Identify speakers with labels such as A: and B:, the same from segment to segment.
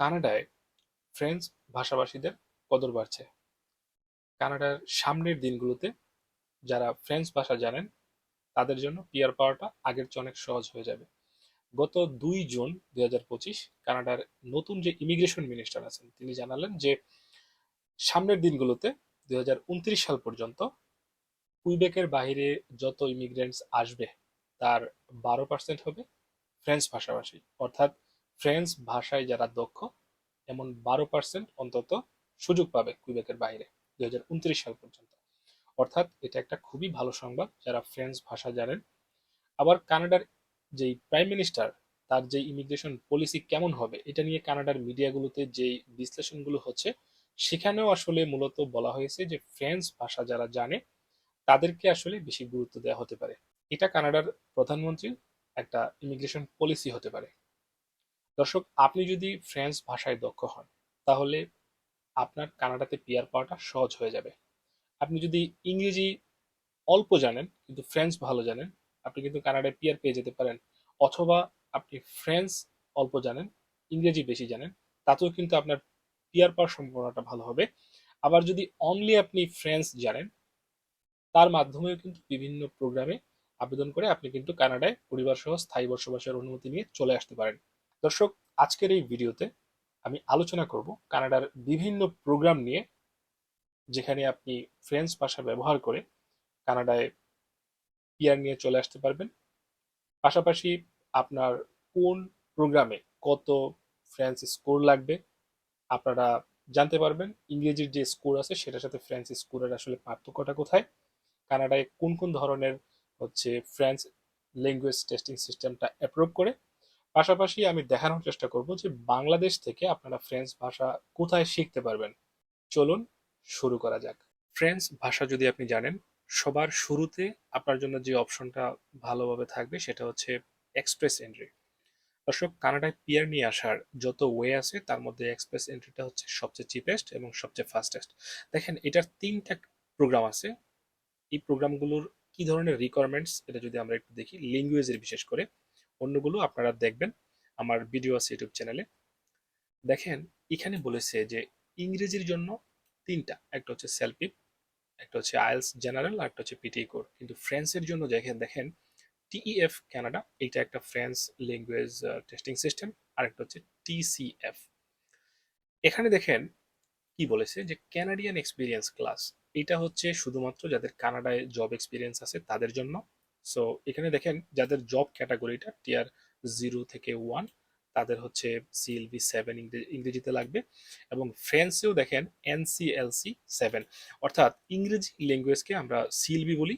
A: কানাডায় ফ্রেঞ্চ ভাষাভাষীদের কদর বাড়ছে। কানাডার সামনের দিনগুলোতে যারা ফ্রেঞ্চ ভাষা জানেন, তাদের জন্য পিয়ার পাওয়াটা আগের চেয়ে অনেক সহজ হয়ে যাবে। গত দুই জুন দুই হাজার পঁচিশ কানাডার নতুন যে ইমিগ্রেশন মিনিস্টার আছেন, তিনি জানালেন যে সামনের দিনগুলোতে দুই হাজার উনত্রিশ সাল পর্যন্ত কুইবেকের বাইরে যত ইমিগ্রেন্টস আসবে, তার বারো পার্সেন্ট হবে ফ্রেঞ্চ ভাষাভাষী। অর্থাৎ ফ্রেঞ্চ ভাষায় যারা দক্ষ, এমন বারো পার্সেন্ট অন্তত সুযোগ পাবে কুইবেকের বাইরে, দুই হাজার উনত্রিশ সাল পর্যন্ত। অর্থাৎ এটা একটা খুবই ভালো সংবাদ যারা ফ্রেঞ্চ ভাষা জানেন। আবার কানাডার যেই প্রাইম মিনিস্টার, তার যে ইমিগ্রেশন পলিসি কেমন হবে, এটা নিয়ে কানাডার মিডিয়াগুলোতে যে বিশ্লেষণগুলো হচ্ছে, সেখানেও আসলে মূলত বলা হয়েছে যে ফ্রেঞ্চ ভাষা যারা জানে, তাদেরকে আসলে বেশি গুরুত্ব দেওয়া হতে পারে। এটা কানাডার প্রধানমন্ত্রীর একটা ইমিগ্রেশন পলিসি হতে পারে। দর্শক, আপনি যদি ফ্রেঞ্চ ভাষায় দক্ষ হন, তাহলে আপনার কানাডাতে পিয়ার পাওয়াটা সহজ হয়ে যাবে। আপনি যদি ইংরেজি অল্প জানেন, কিন্তু ফ্রেঞ্চ ভালো জানেন, আপনি কিন্তু কানাডায় পিয়ার পেয়ে যেতে পারেন। অথবা আপনি ফ্রেঞ্চ অল্প জানেন, ইংরেজি বেশি জানেন, তাতেও কিন্তু আপনার পিয়ার পাওয়ার সম্ভাবনাটা ভালো হবে। আবার যদি অনলি আপনি ফ্রেঞ্চ জানেন, তার মাধ্যমেও কিন্তু বিভিন্ন প্রোগ্রামে আবেদন করে আপনি কিন্তু কানাডায় পরিবার সহ স্থায়ী বসবাসের অনুমতি নিয়ে চলে আসতে পারেন। দর্শক, আজকের এই ভিডিওতে আমি আলোচনা করব কানাডার বিভিন্ন প্রোগ্রাম নিয়ে, যেখানে আপনি ফ্রেঞ্চ ভাষা ব্যবহার করে কানাডায় পিয়ার নিয়ে চলে আসতে পারবেন। পাশাপাশি আপনার কোন প্রোগ্রামে কত ফ্রেঞ্চ স্কোর লাগবে আপনারা জানতে পারবেন। ইংরেজির যে স্কোর আছে সেটার সাথে ফ্রেঞ্চ স্কোরের আসলে পার্থক্যটা কোথায়? কানাডায় কোন কোন ধরনের হচ্ছে ফ্রেঞ্চ ল্যাঙ্গুয়েজ টেস্টিং সিস্টেমটা অ্যাপ্রুভ করে পাশাপাশি আমি দেখানোর চেষ্টা করব যে বাংলাদেশ থেকে আপনারা ফ্রেঞ্চ ভাষা কোথায় শিখতে পারবেন। চলুন শুরু করা যাক। ফ্রেঞ্চ ভাষা যদি আপনি জানেন, সবার শুরুতে আপনার জন্য যে অপশনটা ভালোভাবে থাকবে সেটা হচ্ছে এক্সপ্রেস এন্ট্রি দর্শক, কানাডায় পিয়ার নিয়ে আসার যত ওয়ে আছে, তার মধ্যে এক্সপ্রেস এন্ট্রিটা হচ্ছে সবচেয়ে চিপেস্ট এবং সবচেয়ে ফাস্টেস্ট দেখেন, এটার তিনটা প্রোগ্রাম আছে। এই প্রোগ্রামগুলোর কি ধরনের রিকোয়ারমেন্টস এটা যদি আমরা একটু দেখি ল্যাঙ্গুয়েজের বিশেষ করে। অন্যগুলো আপনারা দেখবেন আমার ভিডিও আছে ইউটিউব চ্যানেলে। দেখেন, এখানে বলেছে যে ইংরেজির জন্য তিনটা, একটা হচ্ছে সেলপিপ একটা হচ্ছে আইএলস জেনারেল আর একটা হচ্ছে পিটি কোর কিন্তু ফ্রেন্সের জন্য দেখেন দেখেন টিইএফ কানাডা এটা একটা ফ্রেঞ্চ ল্যাঙ্গুয়েজ টেস্টিং সিস্টেম আর একটা হচ্ছে টিসিএফ এখানে দেখেন, কি বলেছে যে ক্যানাডিয়ান এক্সপিরিয়েন্স ক্লাস এটা হচ্ছে শুধুমাত্র যাদের কানাডায় জব এক্সপিরিয়েন্স আছে তাদের জন্য। সো এখানে দেখেন যাদের জব ক্যাটাগরিটা টিয়ার জিরো থেকে ওয়ান তাদের হচ্ছে সিএলভি সেভেন ইংরেজিতে লাগবে। এবং ফ্রেন্সেও দেখেন এনসিএলসি সেভেন অর্থাৎ ইংরেজি ল্যাঙ্গুয়েজকে আমরা সিএলবি বলি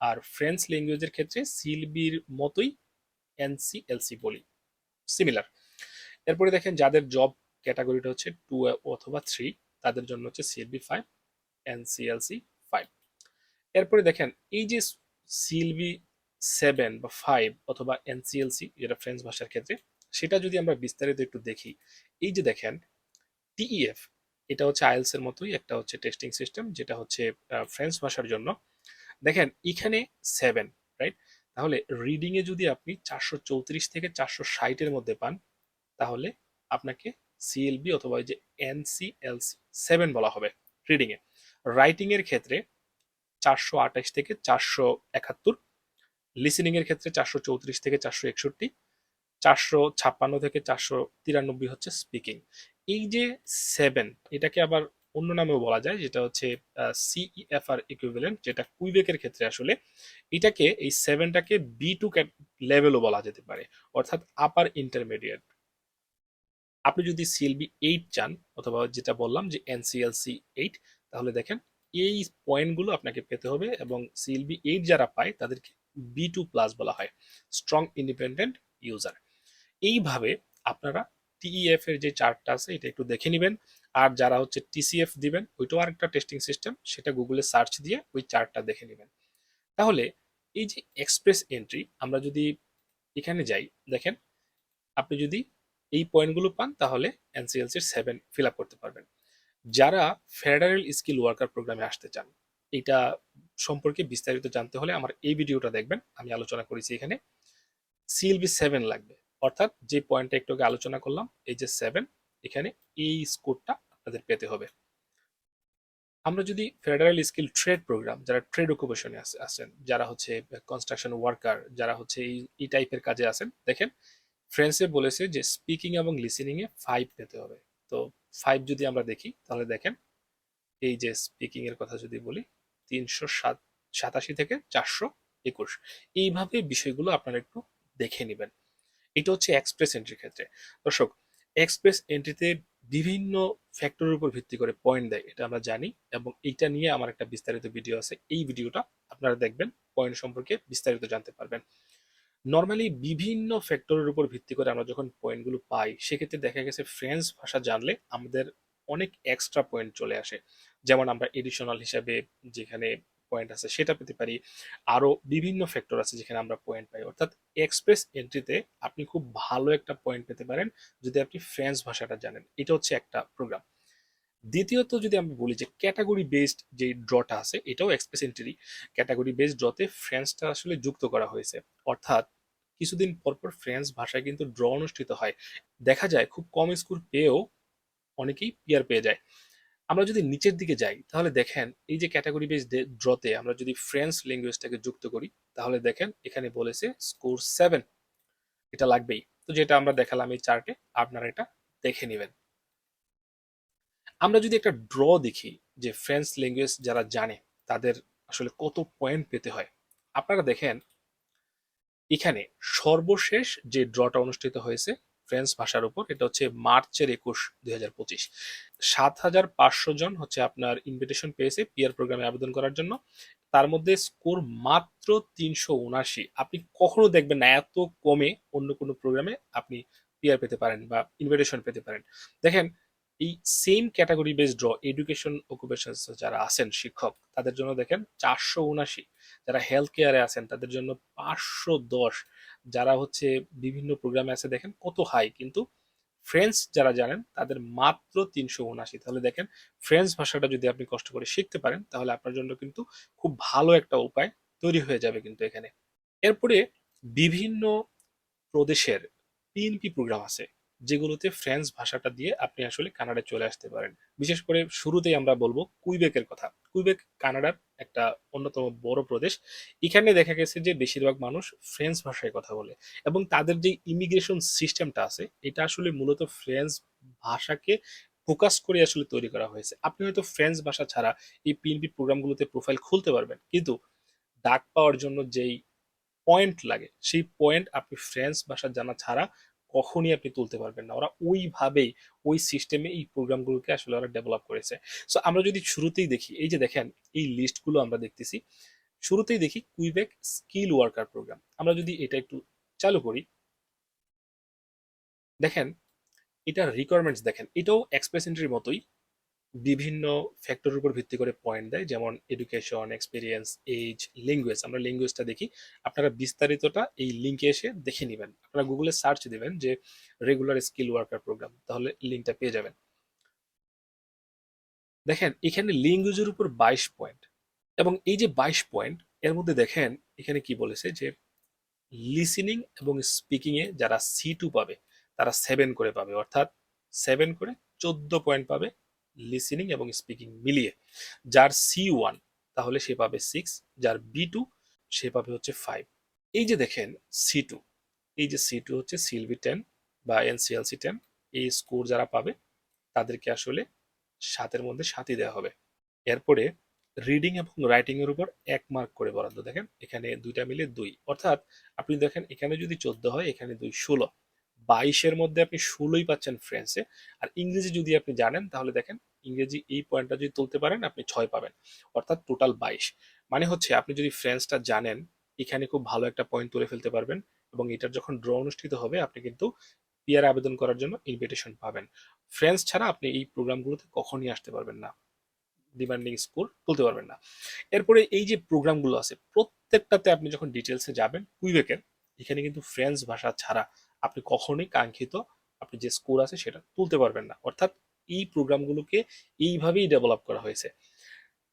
A: আর ফ্রেন্স ল্যাঙ্গুয়েজের ক্ষেত্রে সিএলবির মতোই এনসিএলসি বলি। সিমিলার এরপরে দেখেন যাদের জব ক্যাটাগরিটা হচ্ছে টু অথবা থ্রি তাদের জন্য হচ্ছে সিএলবি ফাইভ এনসিএলসি ফাইভ এরপরে দেখেন এই যে সিএলবি সেভেন বা ফাইভ অথবা এনসিএলসি যেটা ফ্রেঞ্চ ভাষার ক্ষেত্রে, সেটা যদি আমরা বিস্তারিত একটু দেখি, এই যে দেখেন টিইএফ এটা হচ্ছে আইএলস এর মতোই একটা হচ্ছে টেস্টিং সিস্টেম যেটা হচ্ছে ফ্রেঞ্চ ভাষার জন্য। দেখেন, এখানে সেভেন রাইট তাহলে রিডিং এ যদি আপনি চারশো চৌত্রিশ থেকে চারশো ষাটের মধ্যে পান, তাহলে আপনাকে সিএলবি অথবা যে এনসিএলসি সেভেন বলা হবে রিডিং এ। রাইটিং এর ক্ষেত্রে চারশো আঠাশ থেকে চারশো একাত্তর লিসেনিং এর ক্ষেত্রে চারশো চৌত্রিশ থেকে চারশো একষট্টি, চারশো ছাপ্পান্ন থেকে চারশো তিরানব্বই হচ্ছে স্পিকিং এই যে সেভেন এটাকে আবার অন্য নামেও বলা যায়, যেটা হচ্ছে সিইএফআর ইকুইভ্যালেন্ট যেটা কুইবেকের ক্ষেত্রে আসলে, এটাকে এই সেভেনটাকে বি টু লেভেলও বলা যেতে পারে, অর্থাৎ আপার ইন্টারমিডিয়েট আপনি যদি সিএলবি এইট চান, অথবা যেটা বললাম যে এনসিএলসি এইট তাহলে দেখেন, এই পয়েন্টগুলো আপনাকে পেতে হবে এবং সিএলবি এইট যারা পায়, তাদেরকে বি টু প্লাস বলা হয় স্ট্রং ইন্ডিপেন্ডেন্ট ইউজার এইভাবে আপনারা টিইএফ এর যে চার্টটা আছে, এটা একটু দেখে নেবেন। আর যারা হচ্ছে টিসিএফ দিবেন, ওইটাও আরেকটা টেস্টিং সিস্টেম সেটা গুগলে সার্চ দিয়ে ওই চার্টটা দেখে নেবেন। তাহলে এই যে এক্সপ্রেস এন্ট্রি আমরা যদি এখানে যাই, দেখেন, আপনি যদি এই পয়েন্টগুলো পান, তাহলে এনসিএলসির সেভেন ফিল আপ করতে পারবেন। যারা ফেডারেল স্কিল ওয়ার্কার প্রোগ্রামে আসতে চান, এটা সম্পর্কে বিস্তারিত জানতে হলে আমার এই ভিডিওটা দেখবেন। আমি আলোচনা করেছি এখানে। সিএলবি সেভেন লাগবে। অর্থাৎ যে পয়েন্টটা একটু আগে আলোচনা করলাম, এই যে সেভেন এখানে এই স্কোরটা আপনাদের পেতে হবে। আমরা যদি ফেডারেল স্কিল ট্রেড প্রোগ্রাম যারা ট্রেড অকুপেশনে আছেন, যারা হচ্ছে কনস্ট্রাকশন ওয়ার্কার যারা হচ্ছে এই এই টাইপের কাজে আছেন, দেখেন ফ্রেন্সে বলেছে যে স্পিকিং এবং লিসেনিং এ ফাইভ পেতে হবে। তো ফাইভ যদি আমরা দেখি, তাহলে দেখেন, এই যে স্পিকিং এর কথা যদি বলি তিনশো সাত, সাতাশি থেকে চারশো একুশ। এইভাবে বিষয়গুলো আপনারা একটু দেখে নেবেন। এটা হচ্ছে এক্সপ্রেস এন্ট্রির ক্ষেত্রে। দর্শক এক্সপ্রেস এন্ট্রিতে বিভিন্ন ফ্যাক্টরের উপর ভিত্তি করে পয়েন্ট দেয়, এটা আমরা জানি। এবং এইটা নিয়ে আমার একটা বিস্তারিত ভিডিও আছে। এই ভিডিওটা আপনারা দেখবেন পয়েন্ট সম্পর্কে বিস্তারিত জানতে পারবেন। নর্মালি বিভিন্ন ফ্যাক্টরের উপর ভিত্তি করে আমরা যখন পয়েন্টগুলো পাই, সেক্ষেত্রে দেখা গেছে ফ্রেঞ্চ ভাষা জানলে আমাদের অনেক এক্সট্রা পয়েন্ট চলে আসে। যেমন আমরা এডিশনাল হিসাবে যেখানে পয়েন্ট আছে সেটা পেতে পারি। আরও বিভিন্ন ফ্যাক্টর আছে যেখানে আমরা পয়েন্ট পাই। অর্থাৎ এক্সপ্রেস এন্ট্রিতে আপনি খুব ভালো একটা পয়েন্ট পেতে পারেন যদি আপনি ফ্রেঞ্চ ভাষাটা জানেন। এটা হচ্ছে একটা প্রোগ্রাম দ্বিতীয়ত যদি আমি বলি যে ক্যাটাগরি বেসড যে ড্রটা আছে, এটাও এক্সপ্রেস এন্ট্রি ক্যাটাগরি বেসড ড্রতে ফ্রেঞ্চটা আসলে যুক্ত করা হয়েছে। অর্থাৎ কিছুদিন পরপর ফ্রেঞ্চ ভাষায় কিন্তু ড্র অনুষ্ঠিত হয়। দেখা যায় খুব কম স্কোর পেয়েও অনেকেই পিয়ার পেয়ে যায়। আমরা যদি নিচের দিকে যাই, তাহলে দেখেন এই যে ক্যাটাগরি বেস ড্রতে আমরা যদি ফ্রেঞ্চ ল্যাঙ্গুয়েজটাকে যুক্ত করি, তাহলে দেখেন এখানে বলেছে স্কোর সেভেন এটা লাগবেই। তো যেটা আমরা দেখালাম এই চার্টে আপনারা এটা দেখে নেবেন। আমরা যদি একটা ড্র দেখি, যে ফ্রেঞ্চ ল্যাঙ্গুয়েজ যারা জানে, তাদের আসলে কত পয়েন্ট পেতে হয়? আপনারা দেখেন, এখানে সর্বশেষ যে ড্রটা অনুষ্ঠিত হয়েছে ফ্রেঞ্চ ভাষার উপর, এটা হচ্ছে মার্চের একুশ, দুই হাজার পঁচিশ। সাত হাজার পাঁচশো জন হচ্ছে আপনার ইনভিটেশন পেয়েছে পিয়ার প্রোগ্রামে আবেদন করার জন্য। তার মধ্যে স্কোর মাত্র তিনশো উনাশি আপনি কখনো দেখবেন না, এত কমে অন্য কোনো প্রোগ্রামে আপনি পিয়ার পেতে পারেন বা ইনভিটেশন পেতে পারেন। দেখেন, এই same category base draw education occupation যারা আছেন শিক্ষক, তাদের জন্য দেখেন চারশো উনাশি যারা হেলথ কেয়ারে আছেন, তাদের জন্য পাঁচশো দশ। যারা হচ্ছে বিভিন্ন প্রোগ্রামে আছে, দেখেন কত হাই কিন্তু ফ্রেঞ্চ যারা জানেন, তাদের মাত্র তিনশো উনআশি। তাহলে দেখেন ফ্রেঞ্চ ভাষাটা যদি আপনি কষ্ট করে শিখতে পারেন, তাহলে আপনার জন্য কিন্তু খুব ভালো একটা উপায় তৈরি হয়ে যাবে কিন্তু এখানে। এরপরে বিভিন্ন প্রদেশের পিএনপি প্রোগ্রাম আছে। যেগুলোতে ফ্রেঞ্চ ভাষাটা দিয়ে আপনি আসলে কানাডায় চলে আসতে পারেন। বিশেষ করে শুরুতেই আমরা বলব কুইবেকের কথা। কুইবেক, কানাডার একটা অন্যতম বড় প্রদেশ। এখানে দেখা গেছে যে বেশিরভাগ মানুষ ফ্রেঞ্চ ভাষায় কথা বলে এবং তাদের যে ইমিগ্রেশন সিস্টেমটা আছে, এটা আসলে মূলত ফ্রেঞ্চ ভাষাকে ফোকাস করে আসলে তৈরি করা হয়েছে। আপনি হয়তো ফ্রেঞ্চ ভাষা ছাড়া এই পিএনপি প্রোগ্রামগুলোতে প্রোফাইল খুলতে পারবেন, কিন্তু ডাক পাওয়ার জন্য যেই পয়েন্ট লাগে, সেই পয়েন্ট আপনি ফ্রেঞ্চ ভাষা জানা ছাড়া কখনই আপনি তুলতে পারবেন না। ওরা ওইভাবেই, ওই সিস্টেমে এই প্রোগ্রামগুলোকে আসলে ওরা ডেভেলপ করেছে। সো আমরা যদি শুরুতেই দেখি, এই যে দেখেন, এই লিস্টগুলো আমরা দেখতেছি। শুরুতেই দেখি কুইবেক স্কিল ওয়ার্কার প্রোগ্রাম আমরা যদি এটা একটু চালু করি। দেখেন এটার রিকোয়ারমেন্টস দেখেন, এটাও এক্সপ্রেস এন্ট্রির মতোই। বিভিন্ন ফ্যাক্টরের উপর ভিত্তি করে পয়েন্ট দেয়, যেমন এডুকেশন এক্সপিরিয়েন্স এজ ল্যাঙ্গুয়েজ আমরা ল্যাঙ্গুয়েজটা দেখি, আপনারা বিস্তারিতটা এই লিঙ্কে এসে দেখে নেবেন। আপনারা গুগলে সার্চ দিবেন যে রেগুলার স্কিল ওয়ার্কার প্রোগ্রাম তাহলে লিঙ্কটা পেয়ে যাবেন। দেখেন, এখানে ল্যাঙ্গুয়েজের উপর বাইশ পয়েন্ট এবং এই যে বাইশ পয়েন্ট এর মধ্যে দেখেন, এখানে কি বলেছে যে লিসেনিং এবং স্পিকিং এ যারা সি টু পাবে, তারা সেভেন করে পাবে। অর্থাৎ সেভেন করে চোদ্দ পয়েন্ট পাবে লিসেনিং এবং স্পিকিং মিলিয়ে। যার সি ওয়ান তাহলে সে পাবে সিক্স যার বি টু সে পাবে হচ্ছে ফাইভ এই যে দেখেন সি টু এই যে সি টু হচ্ছে সিলভি টেন বা এনসিএলসি টেন এই স্কোর যারা পাবে, তাদেরকে আসলে সাতের মধ্যে সাতই দেওয়া হবে। এরপরে রিডিং এবং রাইটিং এর উপর এক মার্ক করে বরাদ্দ দেখেন, এখানে দুইটা মিলে দুই। অর্থাৎ আপনি দেখেন, এখানে যদি চোদ্দ হয়, এখানে দুই, ষোলো। বাইশের মধ্যে আপনি ষোলোই পাচ্ছেন ফ্রেন্সে আর ইংরেজি যদি আপনি জানেন, তাহলে দেখেন ইংরেজি এই পয়েন্টটা যদি তুলতে পারেন, আপনি ছয় পাবেন, অর্থাৎ টোটাল বাইশ। মানে হচ্ছে, আপনি যদি ফ্রেন্সটা জানেন, এখানে খুব ভালো একটা পয়েন্ট তুলে ফেলতে পারবেন এবং এটার যখন ড্র অনুষ্ঠিত হবে, আপনি কিন্তু পিয়ার আবেদন করার জন্য ইনভিটেশন পাবেন। ফ্রেন্স ছাড়া আপনি এই প্রোগ্রামগুলোতে কখনই আসতে পারবেন না। ডিমান্ডিং স্কোর তুলতে পারবেন না। এরপরে এই যে প্রোগ্রামগুলো আছে, প্রত্যেকটাতে আপনি যখন ডিটেলসে যাবেন কুইবেকের এখানে কিন্তু ফ্রেঞ্চ ভাষা ছাড়া আপনি কখনোই কাঙ্ক্ষিত আপনি যে স্কোর আছে সেটা তুলতে পারবেন না। অর্থাৎ এই প্রোগ্রামগুলোকে এইভাবেই ডেভেলপ করা হয়েছে।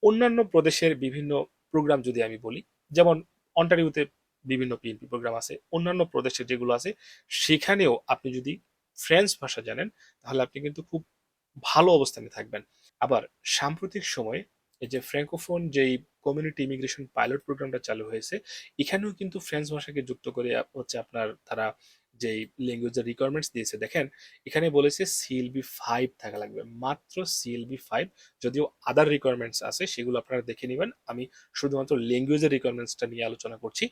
A: অন্যান্য প্রদেশের বিভিন্ন প্রোগ্রাম যদি আমি বলি, যেমন অন্টারিওতে বিভিন্ন পিএনপি প্রোগ্রাম আছে, অন্যান্য প্রদেশের যেগুলো আছে, সেখানেও আপনি যদি ফ্রেঞ্চ ভাষা জানেন, তাহলে আপনি কিন্তু খুব ভালো অবস্থানে থাকবেন। আবার সাম্প্রতিক সময়ে এই যে ফ্র্যাঙ্কোফোন যেই কমিউনিটি ইমিগ্রেশন পাইলট প্রোগ্রামটা চালু হয়েছে, এখানেও কিন্তু ফ্রেঞ্চ ভাষাকে যুক্ত করে হচ্ছে আপনার তারা যেই ল্যাঙ্গুয়েজের রিকোয়ারমেন্টস দিয়েছে, দেখেন, এখানে বলেছে সিএলবি ফাইভ থাকা লাগবে। মাত্র সিএলবি ফাইভ যদিও আদার রিকোয়ারমেন্টস আছে, সেগুলো আপনারা দেখে নেবেন। আমি শুধুমাত্র ল্যাঙ্গুয়েজের রিকোয়ারমেন্টসটা নিয়ে আলোচনা করছি।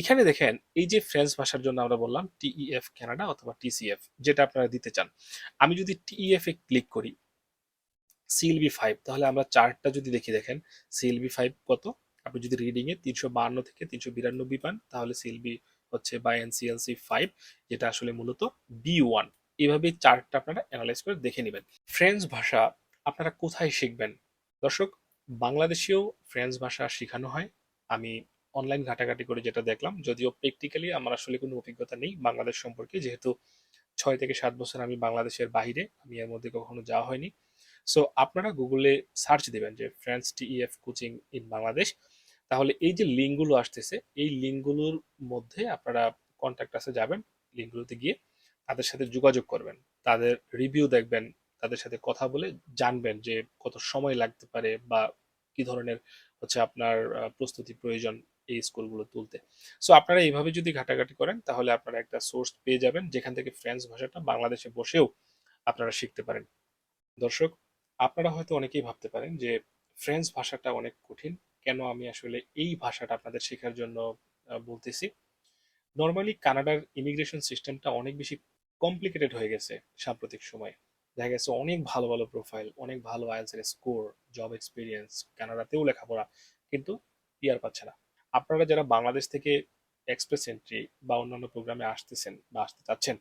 A: এখানে দেখেন, এই যে ফ্রেঞ্চ ভাষার জন্য আমরা বললাম টিইএফ কানাডা অথবা টিসিএফ যেটা আপনারা দিতে চান। আমি যদি টিইএফ এ ক্লিক করি সিএলবি ফাইভ তাহলে আমরা চার্টটা যদি দেখি, দেখেন সিএলবি ফাইভ কত? আপনি যদি রিডিংয়ে তিনশো বাহান্ন থেকে তিনশো বিরানব্বই পান, তাহলে সিএলবি হচ্ছে বাই এনসিএলসি ফাইভ যেটা আসলে মূলত বি ওয়ান এভাবে চার্টটা আপনারা অ্যানালাইজ করে দেখে নেবেন। ফ্রেঞ্চ ভাষা আপনারা কোথায় শিখবেন? দর্শক, বাংলাদেশেও ফ্রেঞ্চ ভাষা শেখানো হয়। আমি অনলাইন ঘাটাঘাটি করে যেটা দেখলাম, যদিও প্র্যাকটিক্যালি আমার আসলে কোনো অভিজ্ঞতা নেই বাংলাদেশ সম্পর্কে, যেহেতু ছয় থেকে সাত বছর আমি বাংলাদেশের বাইরে, আমি এর মধ্যে কখনো যাওয়া হয়নি। সো আপনারা গুগলে সার্চ দিবেন যে French TEF coaching in Bangladesh তাহলে এই যে লিঙ্কগুলো আসতেছে, এই লিঙ্কগুলোর মধ্যে আপনারা কন্ট্যাক্ট আসে যাবেন, লিঙ্কগুলোতে গিয়ে তাদের সাথে যোগাযোগ করবেন। তাদের রিভিউ দেখবেন, তাদের সাথে কথা বলে জানবেন যে কত সময় লাগতে পারে বা কি ধরনের হচ্ছে আপনার প্রস্তুতি প্রয়োজন এই স্কুলগুলো তুলতে। সো আপনারা এইভাবে যদি ঘাটাঘাটি করেন, তাহলে আপনারা একটা সোর্স পেয়ে যাবেন, যেখান থেকে ফ্রেঞ্চ ভাষাটা বাংলাদেশে বসেও আপনারা শিখতে পারেন। দর্শক, আপনারা হয়তো অনেকেই ভাবতে পারেন যে ফ্রেঞ্চ ভাষাটা অনেক কঠিন। কেন আমি আসলে এই ভাষাটা আপনাদের শেখার জন্য বলতেছি। নর্মালি কানাডার ইমিগ্রেশন সিস্টেমটা অনেক বেশি কমপ্লিকেটেড হয়ে গেছে সাম্প্রতিক সময়ে। দেখা গেছে অনেক ভালো ভালো প্রোফাইল অনেক ভালো আইএলসের স্কোর জব এক্সপিরিয়েন্স কানাডাতেও লেখাপড়া, কিন্তু পিয়ার পাচ্ছে না। আপনারা যারা বাংলাদেশ থেকে এক্সপ্রেস এন্ট্রি বা অন্যান্য প্রোগ্রামে আসতেছেন বা আসতে চাচ্ছেন,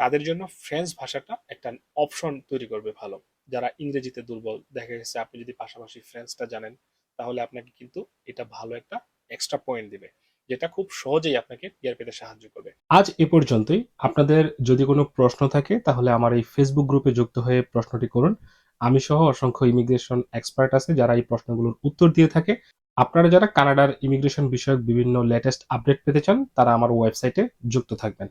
A: তাদের জন্য ফ্রেঞ্চ ভাষাটা একটা অপশন তৈরি করবে ভালো। যারা ইংরেজিতে দুর্বল, দেখা গেছে আপনি যদি পাশাপাশি ফ্রেঞ্চটা জানেন তাহলে আপনাকে কিন্তু এটা ভালো একটা এক্সট্রা পয়েন্ট দিবে, যেটা খুব সহজেই আপনাকে পিয়ার পেতে সাহায্য করবে।
B: আজ এ পর্যন্তই। আপনাদের যদি কোনো প্রশ্ন থাকে, তাহলে আমার এই ফেসবুক গ্রুপে যুক্ত হয়ে প্রশ্নটি করুন। আমি সহ অসংখ্য ইমিগ্রেশন এক্সপার্ট আছে, যারা এই প্রশ্নগুলোর উত্তর দিয়ে থাকে। আপনারা যারা কানাডার ইমিগ্রেশন বিষয়ক বিভিন্ন লেটেস্ট আপডেট পেতে চান, তারা আমার ওয়েবসাইটে যুক্ত থাকবেন।